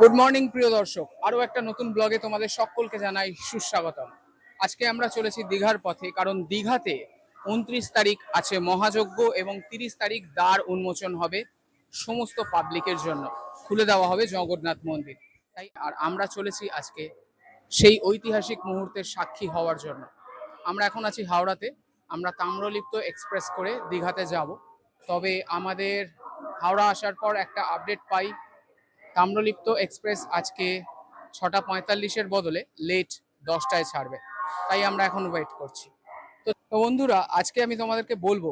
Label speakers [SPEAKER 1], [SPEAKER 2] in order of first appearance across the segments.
[SPEAKER 1] Good morning প্রিয় দর্শক। আরও একটা নতুন ব্লগে তোমাদের সকলকে জানাই সুস্বাগতম। আজকে আমরা চলেছি দীঘার পথে, কারণ দীঘাতে উনত্রিশ তারিখ আছে মহাযজ্ঞ এবং তিরিশ তারিখ দ্বার উন্মোচন হবে সমস্ত পাবলিকের জন্য। খুলে দেওয়া হবে জগন্নাথ মন্দির। তাই আর আমরা চলেছি আজকে সেই ঐতিহাসিক মুহূর্তের সাক্ষী হওয়ার জন্য। আমরা এখন আছি হাওড়াতে। আমরা তাম্রলিপ্ত এক্সপ্রেস করে দীঘাতে যাব। তবে আমাদের হাওড়া আসার পর একটা আপডেট পাই। তাম্রলিপ্ত এক্সপ্রেস আজকে ছটা পঁয়তাল্লিশের বদলে লেট দশটায় ছাড়বে। তাই আমরা এখন ওয়েট করছি। তো বন্ধুরা, আজকে আমি তোমাদেরকে বলব,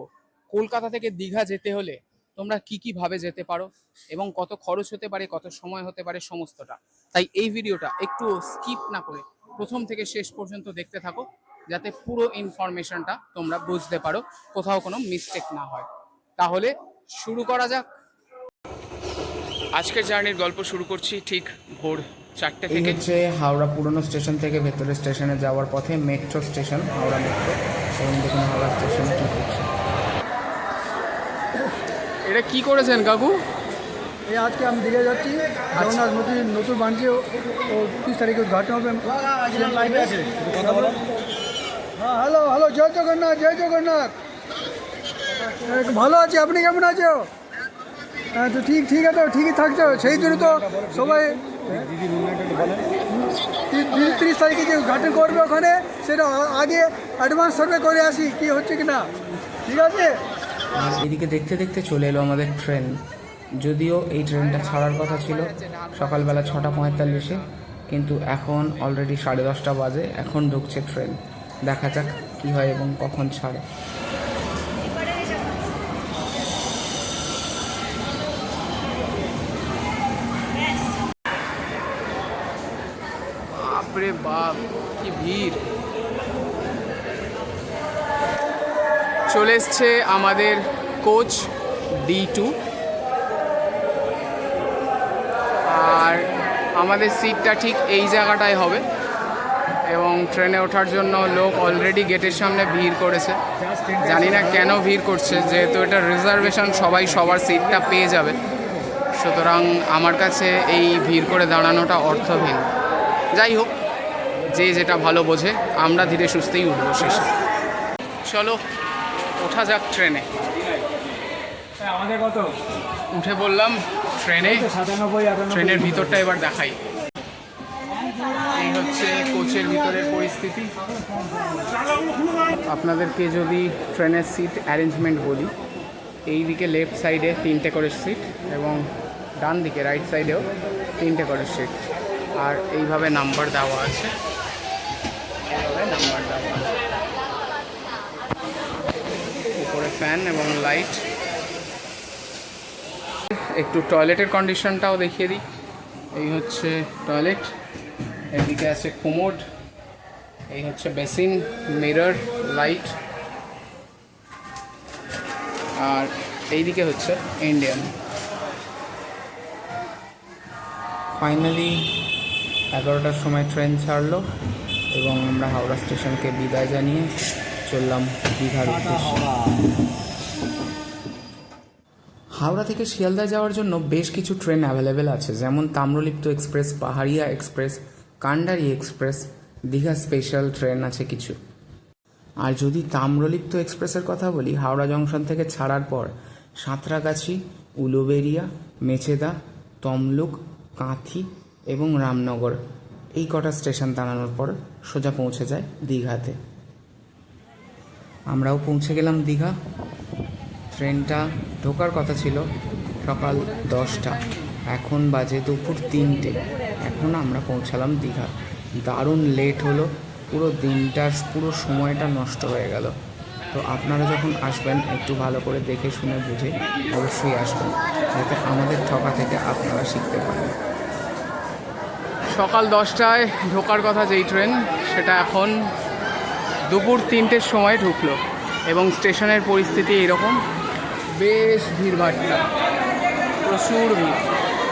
[SPEAKER 1] কলকাতা থেকে দীঘা যেতে হলে তোমরা কি কি ভাবে যেতে পারো এবং কত খরচ হতে পারে, কত সময় হতে পারে সমস্তটা। তাই এই ভিডিওটা একটু স্কিপ না করে প্রথম থেকে শেষ পর্যন্ত দেখতে থাকো, যাতে পুরো ইনফরমেশনটা তোমরা বুঝতে পারো, কোথাও কোনো মিস্টেক না হয়। তাহলে শুরু করা যাক। আজকের জার্নির গল্প শুরু করছি ঠিক ভোর চারটে থেকে।
[SPEAKER 2] হচ্ছে হাওড়া পুরনো স্টেশন থেকে ভেতরে স্টেশনে যাওয়ার পথে মেট্রো স্টেশন হাওড়া মেট্রো। এবং দেখুন হাওড়া স্টেশনে ঠিক করছে
[SPEAKER 1] এটা কি করেছেন কাকু?
[SPEAKER 3] এই আজকে আমি দিঘা যাচ্ছি। জগন্নাথ নদী নতুন বানিয়েছে। ও তিরিশ তারিখে উদ্ঘাটন হবে। হ্যাঁ হ্যালো হ্যালো জয় জগন্নাথ জয় জগন্নাথ। ভালো আছি আপনি কেমন আছো? হ্যাঁ তো ঠিক ঠিক আছে, ঠিকই থাকছো। সেই জন্য তো সবাই তিরিশ তারিখে যে উদ্ঘাটন করবে ওখানে, সেটা আগে অ্যাডভান্স সার্ভে করে আসি কি হচ্ছে কি না। ঠিক আছে?
[SPEAKER 2] এদিকে দেখতে দেখতে চলে এলো আমাদের ট্রেন যদিও এই ট্রেনটা ছাড়ার কথা ছিল, সকালবেলা ছটা পঁয়তাল্লিশে, কিন্তু এখন অলরেডি সাড়ে দশটা বাজে, এখন ঢুকছে ট্রেন দেখা যাক কী হয় এবং কখন ছাড়ে।
[SPEAKER 1] বাপরে বাপ, কি ভিড়। চলে এসছে আমাদের কোচ ডি টু। আর আমাদের সিটটা ঠিক এই জায়গাটায় হবে। এবং ট্রেনে ওঠার জন্য লোক অলরেডি গেটের সামনে ভিড় করেছে। জানি না কেন ভিড় করছে, যেহেতু এটা রিজার্ভেশন সবাই সবার সিটটা পেয়ে যাবে। সুতরাং আমার কাছে এই ভিড় করে দাঁড়ানোটা অর্থহীন। যাই হোক যে যেটা ভালো বোঝে আমরা ধীরে সুস্থেই উঠবো শেষে। চলো ওঠা যাক ট্রেনে।
[SPEAKER 3] আমাদের কত?
[SPEAKER 1] উঠে বললাম ট্রেনে। ট্রেনের ভিতরটা এবার দেখাই। এই হচ্ছে কোচের ভিতরের পরিস্থিতি। আপনাদেরকে যদি ট্রেনের সিট অ্যারেঞ্জমেন্ট বলি এই দিকে লেফট সাইডে তিনটে করে সিট এবং ডান দিকে রাইট সাইডেও তিনটে করে সিট। আর এইভাবে নাম্বার দেওয়া আছে। উপরে ফ্যান এবং লাইট একটু টয়লেটের কন্ডিশনটাও দেখিয়ে দিই। এই হচ্ছে টয়লেট এদিকে আছে কোমোড এই হচ্ছে বেসিন মিরর লাইট আর এইদিকে হচ্ছে ইন্ডিয়ান
[SPEAKER 2] ফাইনালি এগারোটার সময় ট্রেন ছাড়লো। এবং আমরা হাওড়া স্টেশনকে বিদায় জানিয়ে চললাম দীঘার উদ্দেশ্যে। হাওড়া থেকে শিয়ালদা যাওয়ার জন্য বেশ কিছু ট্রেন অ্যাভেলেবেল আছে, যেমন Tamralipta express, Paharia express, Kandari express, Digha special train আছে কিছু। আর যদি তাম্রলিপ্ত এক্সপ্রেসের কথা বলি, হাওড়া জংশন থেকে ছাড়ার পর সাঁতরাগাছি, উলুবেরিয়া, মেচেদা, তমলুক, কাঁথি এবং রামনগর এই কটা স্টেশন দাঁড়ানোর পর সোজা পৌঁছে যায় দীঘাতে। আমরাও পৌঁছে গেলাম দীঘা। ট্রেনটা ঢোকার কথা ছিল সকাল দশটা। এখন বাজে দুপুর তিনটে। এখন আমরা পৌঁছালাম দীঘা। দারুণ লেট হলো। পুরো দিনটার, পুরো সময়টা নষ্ট হয়ে গেল। তো আপনারা যখন আসবেন, একটু ভালো করে দেখে শুনে বুঝে অবশ্যই আসবেন। যাতে আমাদের ঠকা থেকে আপনারা শিখতে পারেন।
[SPEAKER 1] সকাল দশটায় ঢোকার কথা যেই ট্রেন, সেটা এখন দুপুর তিনটের সময় ঢুকলো এবং স্টেশনের পরিস্থিতি এরকম বেশ ভিড়ভাট্টা প্রচুর ভিড়।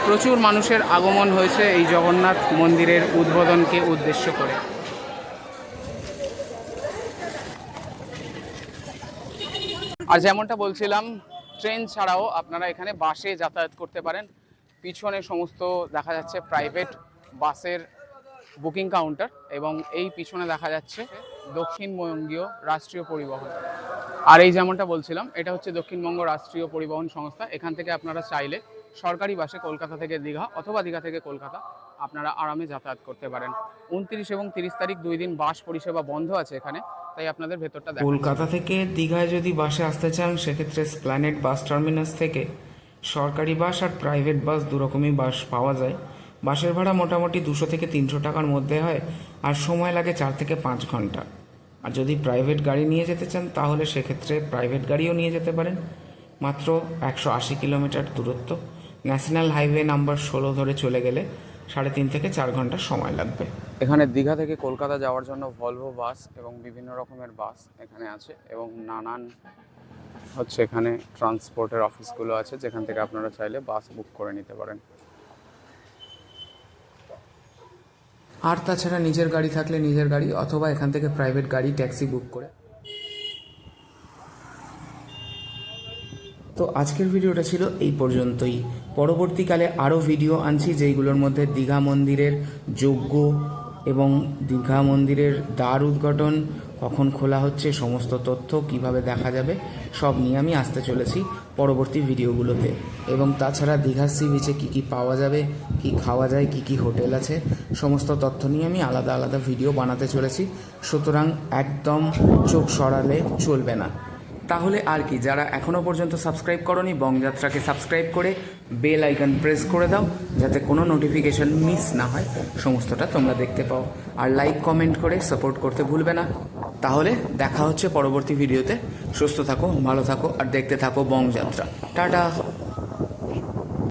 [SPEAKER 1] প্রচুর মানুষের আগমন হয়েছে এই জগন্নাথ মন্দিরের উদ্বোধনকে উদ্দেশ্য করে। আর যেমনটা বলছিলাম, ট্রেন ছাড়াও আপনারা এখানে বাসে যাতায়াত করতে পারেন। পিছনে সমস্ত দেখা যাচ্ছে প্রাইভেট বাসের বুকিং কাউন্টার এবং এই পিছনে দেখা যাচ্ছে দক্ষিণবঙ্গীয় রাষ্ট্রীয় পরিবহন। আর এই যেমনটা বলছিলাম, এটা হচ্ছে দক্ষিণবঙ্গ রাষ্ট্রীয় পরিবহন সংস্থা। এখান থেকে আপনারা চাইলে সরকারি বাসে কলকাতা থেকে দীঘা অথবা দীঘা থেকে কলকাতা আপনারা আরামে যাতায়াত করতে পারেন। উনত্রিশ এবং তিরিশ তারিখ দুই দিন বাস পরিষেবা বন্ধ আছে এখানে, তাই আপনাদের ভেতরটা
[SPEAKER 2] কলকাতা থেকে দীঘায় যদি বাসে আসতে চান, সেক্ষেত্রে স্প্ল্যানেট বাস টার্মিনাস থেকে সরকারি বাস আর প্রাইভেট বাস দুরকমই বাস পাওয়া যায়। বাসের ভাড়া মোটামুটি দুশো থেকে তিনশো টাকার মধ্যে হয়, আর সময় লাগে চার থেকে পাঁচ ঘণ্টা। আর যদি প্রাইভেট গাড়ি নিয়ে যেতে চান, তাহলে সেক্ষেত্রে প্রাইভেট গাড়িও নিয়ে যেতে পারেন। মাত্র একশো আশি কিলোমিটার দূরত্ব। ন্যাশনাল হাইওয়ে নাম্বার ষোলো ধরে চলে গেলে সাড়ে তিন থেকে চার ঘণ্টা সময় লাগবে।
[SPEAKER 1] এখানে দীঘা থেকে কলকাতা যাওয়ার জন্য ভলভো বাস এবং বিভিন্ন রকমের বাস এখানে আছে এবং নানান হচ্ছে এখানে ট্রান্সপোর্টের অফিসগুলো আছে, যেখান থেকে আপনারা চাইলে বাস বুক করে নিতে পারেন।
[SPEAKER 2] আর তাছাড়া নিজের গাড়ি থাকলে নিজের গাড়ি, অথবা এখান থেকে প্রাইভেট গাড়ি ট্যাক্সি বুক করে। তো আজকের ভিডিওটা ছিল এই পর্যন্তই। পরবর্তীকালে আরও ভিডিও আনছি, যেইগুলোর মধ্যে দীঘা মন্দিরের যজ্ঞ এবং দীঘা মন্দিরের দ্বার উদ্ঘাটন, কখন খোলা হচ্ছে, সমস্ত তথ্য কীভাবে দেখা যাবে, সব নিয়ে আমি আসতে চলেছি পরবর্তী ভিডিওগুলোতে। এবং তাছাড়া দীঘা সি বিচে কী কী পাওয়া যাবে, কি খাওয়া যায়, কি কি হোটেল আছে, সমস্ত তথ্য নিয়ে আমি আলাদা আলাদা ভিডিও বানাতে চলেছি। সুতরাং একদম চোখ সরালে চলবে না। তাহলে আর কি, যারা এখনও পর্যন্ত সাবস্ক্রাইব করনি বংযাত্রাকে সাবস্ক্রাইব করে বেল আইকন প্রেস করে দাও, যাতে কোনো নোটিফিকেশন মিস না হয়, সমস্তটা তোমরা দেখতে পাও। আর লাইক কমেন্ট করে সাপোর্ট করতে ভুলবে না। তাহলে দেখা হচ্ছে পরবর্তী ভিডিওতে সুস্থ থাকো, ভালো থাকো, আর দেখতে থাকো বংযাত্রা টাটা!